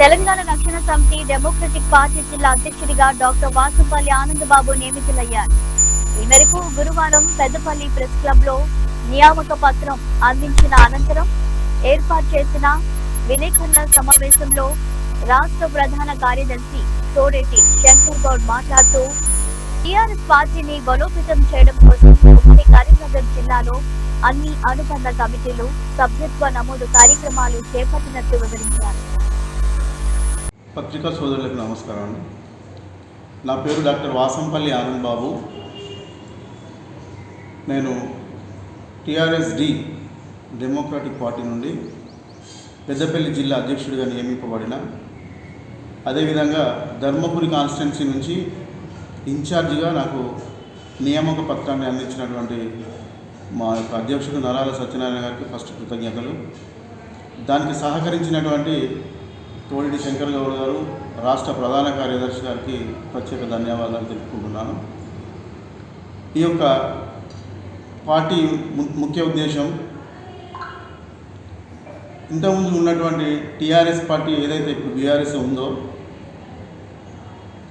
తెలంగాణ రక్షణ సమితి democratic party జిల్లా అధ్యక్షుడిగా డాక్టర్ వాసుపల్లి ఆనందబాబు నియమితులయ్యారు. ఈ మేరకు గురువారం పెద్దపల్లి ప్రెస్ క్లబ్లో నియామక పత్రం అందించిన అనంతరం ఏర్పాటు చేసిన విలేకరుల సమావేశంలో రాష్ట్ర ప్రధాన కార్యదర్శి తోడేటి శంకర్ గౌడ్ మాట్లాడుతూ టిఆర్ఎస్ పార్టీని బలోపేతం చేయడం కోసం ఉమ్మడి కరీంనగర్ జిల్లాలో అన్ని అనుబంధ కమిటీలు సభ్యత్వ నమోదు కార్యక్రమాలు చేపట్టినట్లు వివరించారు. పత్రికా సోదరులకు నమస్కారం. అండి నా పేరు డాక్టర్ వాసంపల్లి ఆనంద్ బాబు. నేను టిఆర్ఎస్డి డెమోక్రాటిక్ పార్టీ నుండి పెద్దపల్లి జిల్లా అధ్యక్షుడిగా నియమింపబడిన అదేవిధంగా ధర్మపురి కాన్స్టిట్యున్సీ నుంచి ఇన్ఛార్జిగా నాకు నియామక పత్రాన్ని అందించినటువంటి మా యొక్క అధ్యక్షుడు నరాల సత్యనారాయణ గారికి ఫస్ట్ కృతజ్ఞతలు. దానికి సహకరించినటువంటి తోడిటి శంకర్ గౌడ్ గారు రాష్ట్ర ప్రధాన కార్యదర్శి గారికి ప్రత్యేక ధన్యవాదాలు తెలుపుకుంటున్నాను. ఈ యొక్క పార్టీ ము- ముఖ్య ఉద్దేశం ఇంతకుముందు ఉన్నటువంటి టీఆర్ఎస్ పార్టీ ఏదైతే ఇప్పుడు బీఆర్ఎస్ ఉందో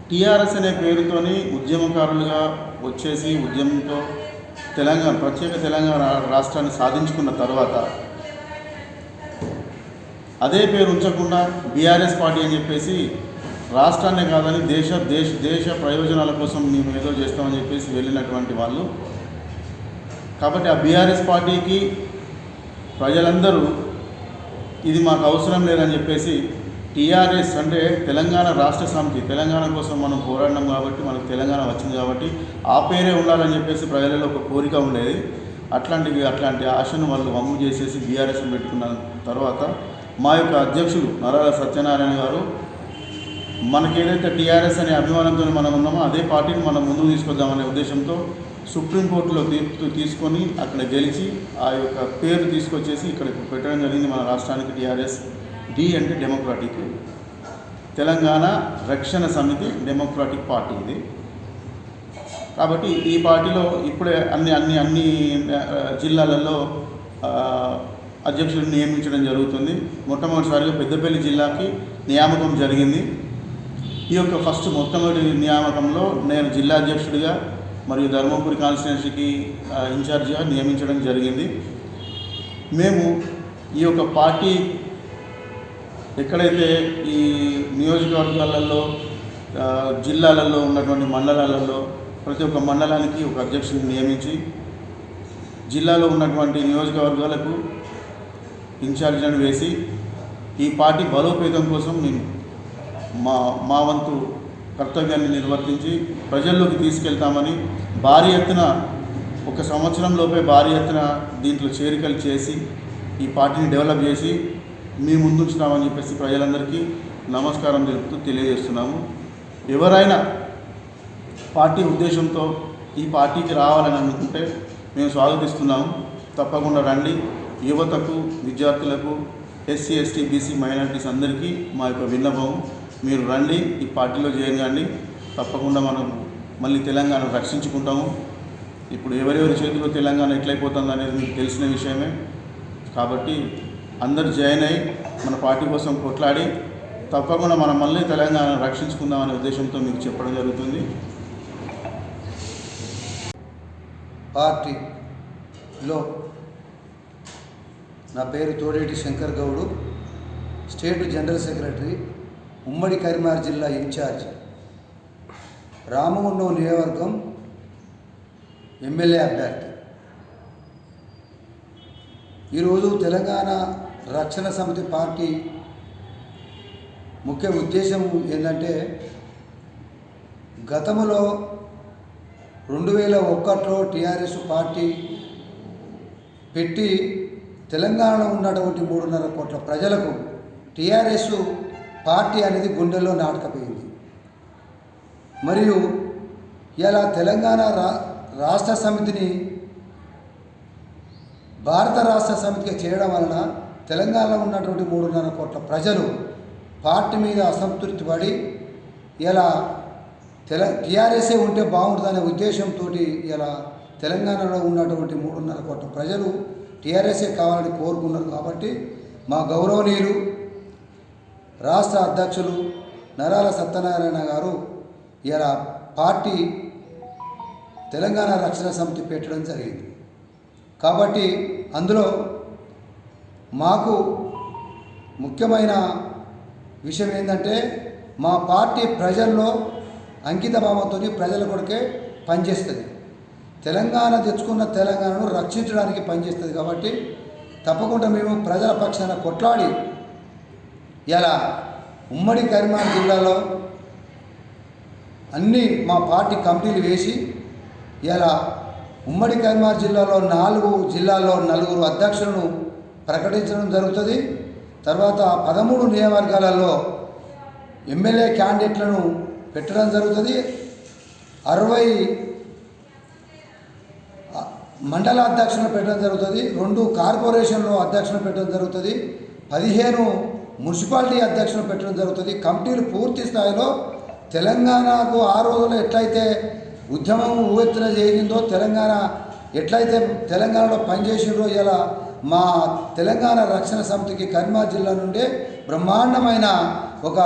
టీఆర్ఎస్ అనే పేరుతోని ఉద్యమకారులుగా వచ్చేసి ఉద్యమంతో తెలంగాణ ప్రత్యేక తెలంగాణ రాష్ట్రాన్ని సాధించుకున్న తర్వాత అదే పేరు ఉంచకుండా బీఆర్ఎస్ పార్టీ అని చెప్పేసి రాష్ట్రాన్నే కాదని దేశ దేశ దేశ ప్రయోజనాల కోసం మేము ఏదో చేస్తామని చెప్పేసి వెళ్ళినటువంటి వాళ్ళు. కాబట్టి ఆ బీఆర్ఎస్ పార్టీకి ప్రజలందరూ ఇది మాకు అవసరం లేదని చెప్పేసి టీఆర్ఎస్ అంటే తెలంగాణ రాష్ట్ర సమితి తెలంగాణ కోసం మనం పోరాడినాం కాబట్టి మనకు తెలంగాణ వచ్చింది కాబట్టి ఆ పేరే ఉండాలని చెప్పేసి ప్రజలలో ఒక కోరిక ఉండేది. అట్లాంటివి అట్లాంటి ఆశను వాళ్ళు వమ్ము చేసేసి బీఆర్ఎస్ పెట్టుకున్న తర్వాత మా యొక్క అధ్యక్షులు నరాల సత్యనారాయణ గారు మనకి ఏదైతే టీఆర్ఎస్ అనే అభిమానంతో మనం ఉన్నామో అదే పార్టీని మనం ముందుకు తీసుకొద్దామనే ఉద్దేశంతో సుప్రీంకోర్టులో తీర్పు తీసుకొని అక్కడ గెలిచి ఆ యొక్క పేరు తీసుకొచ్చేసి ఇక్కడ పెట్టడం జరిగింది మన రాష్ట్రానికి టీఆర్ఎస్. డి అంటే democratic Telangana Rakshana Samithi democratic party ఇది. కాబట్టి ఈ పార్టీలో ఇప్పుడే అన్ని అన్ని అన్ని జిల్లాలలో అధ్యక్షుడిని నియమించడం జరుగుతుంది. మొట్టమొదటిసారిగా పెద్దపల్లి జిల్లాకి నియామకం జరిగింది. ఈ యొక్క ఫస్ట్ మొట్టమొదటి నియామకంలో నేను జిల్లా అధ్యక్షుడిగా మరియు ధర్మపురి కాన్స్టిట్యున్సీకి ఇన్ఛార్జిగా నియమించడం జరిగింది. మేము ఈ యొక్క పార్టీ ఎక్కడైతే ఈ నియోజకవర్గాలలో జిల్లాలలో ఉన్నటువంటి మండలాలలో ప్రతి ఒక్క మండలానికి ఒక అధ్యక్షుడిని నియమించి జిల్లాలో ఉన్నటువంటి నియోజకవర్గాలకు ఇన్ఛార్జ్లను వేసి ఈ పార్టీ బలోపేతం కోసం నేను మా మా వంతు కర్తవ్యాన్ని నిర్వర్తించి ప్రజల్లోకి తీసుకెళ్తామని భారీ ఎత్తున ఒక సంవత్సరం లోపే భారీ ఎత్తున దీంట్లో చేరికలు చేసి ఈ పార్టీని డెవలప్ చేసి మీ ముందుంచుతామని చెప్పేసి ప్రజలందరికీ నమస్కారం తెలుపుతూ తెలియజేస్తున్నాము. ఎవరైనా పార్టీ ఉద్దేశంతో ఈ పార్టీకి రావాలని అనుకుంటే మేము స్వాగతిస్తున్నాము. తప్పకుండా రండి. యువతకు విద్యార్థులకు ఎస్సీ ఎస్టీ బీసీ మైనారిటీస్ అందరికీ మా యొక్క విన్నపం. మీరు రండి ఈ పార్టీలో చేయండి తప్పకుండా మనం మళ్ళీ తెలంగాణ రక్షించుకుంటాము. ఇప్పుడు ఎవరెవరి చేతిలో తెలంగాణ ఎట్లయిపోతుంది అనేది మీకు తెలిసిన విషయమే. కాబట్టి అందరు జాయిన్ అయ్యి మన పార్టీ కోసం కొట్లాడి తప్పకుండా మనం మళ్ళీ తెలంగాణ రక్షించుకుందాం అనే ఉద్దేశంతో మీకు చెప్పడం జరుగుతుంది. పార్టీలో నా పేరు Thodeti Shankar Goud. State general secretary ఉమ్మడి కరీంనగర్ జిల్లా ఇన్ఛార్జ్. రామగుండం నియోజకవర్గం ఎమ్మెల్యే అభ్యర్థి. ఈరోజు తెలంగాణ రక్షణ సమితి పార్టీ ముఖ్య ఉద్దేశం ఏంటంటే గతంలో రెండు వేల ఒకటిలో టీఆర్ఎస్ పార్టీ పెట్టి తెలంగాణలో ఉన్నటువంటి మూడున్నర కోట్ల ప్రజలకు టీఆర్ఎస్ పార్టీ అనేది గుండెల్లో నాటకపోయింది. మరియు ఇలా తెలంగాణ రా రాష్ట్ర సమితిని భారత రాష్ట్ర సమితిగా చేయడం వలన తెలంగాణలో ఉన్నటువంటి మూడున్నర కోట్ల ప్రజలు పార్టీ మీద అసంతృప్తి పడి ఇలా తెల టీఆర్ఎస్ఏ ఉంటే బాగుంటుందనే ఉద్దేశంతో ఇలా తెలంగాణలో ఉన్నటువంటి మూడున్నర కోట్ల ప్రజలు టీఆర్ఎస్ఏ కావాలని కోరుకున్నారు కాబట్టి మా గౌరవనీయులు రాష్ట్ర అధ్యక్షులు నరాల సత్యనారాయణ గారు ఇలా పార్టీ తెలంగాణ రక్షణ సమితి పెట్టడం జరిగింది. కాబట్టి అందులో మాకు ముఖ్యమైన విషయం ఏంటంటే మా పార్టీ ప్రజల్లో అంకిత భావంతో ప్రజల కొరకే పనిచేస్తుంది. తెలంగాణ తెచ్చుకున్న తెలంగాణను రక్షించడానికి పనిచేస్తుంది కాబట్టి తప్పకుండా మేము ప్రజల పక్షాన కొట్లాడి ఇలా ఉమ్మడి కరీంనగర్ జిల్లాలో అన్ని మా పార్టీ కమిటీలు వేసి ఇలా ఉమ్మడి కరీంనగర్ జిల్లాలో నాలుగు జిల్లాల్లో నలుగురు అధ్యక్షులను ప్రకటించడం జరుగుతుంది. తర్వాత పదమూడు నియోజకవర్గాలలో ఎమ్మెల్యే క్యాండిడేట్లను పెట్టడం జరుగుతుంది. అరవై మండల అధ్యక్షులను పెట్టడం జరుగుతుంది. రెండు కార్పొరేషన్లో అధ్యక్షులను పెట్టడం జరుగుతుంది. పదిహేను మున్సిపాలిటీ అధ్యక్షులను పెట్టడం జరుగుతుంది. కమిటీలు పూర్తి స్థాయిలో తెలంగాణకు ఆ రోజుల్లో ఎట్లయితే ఉద్యమం ఊవెత్తున చేయిందో తెలంగాణ ఎట్లయితే తెలంగాణలో పనిచేసిండ్రో ఇలా మా తెలంగాణ రక్షణ సమితికి కర్మా జిల్లా నుండే బ్రహ్మాండమైన ఒక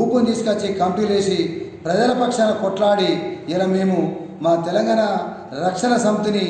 ఊపును తీసుకొచ్చి కమిటీలు వేసి ప్రజల పక్షాన కొట్లాడి ఇలా మేము మా తెలంగాణ రక్షణ సమితిని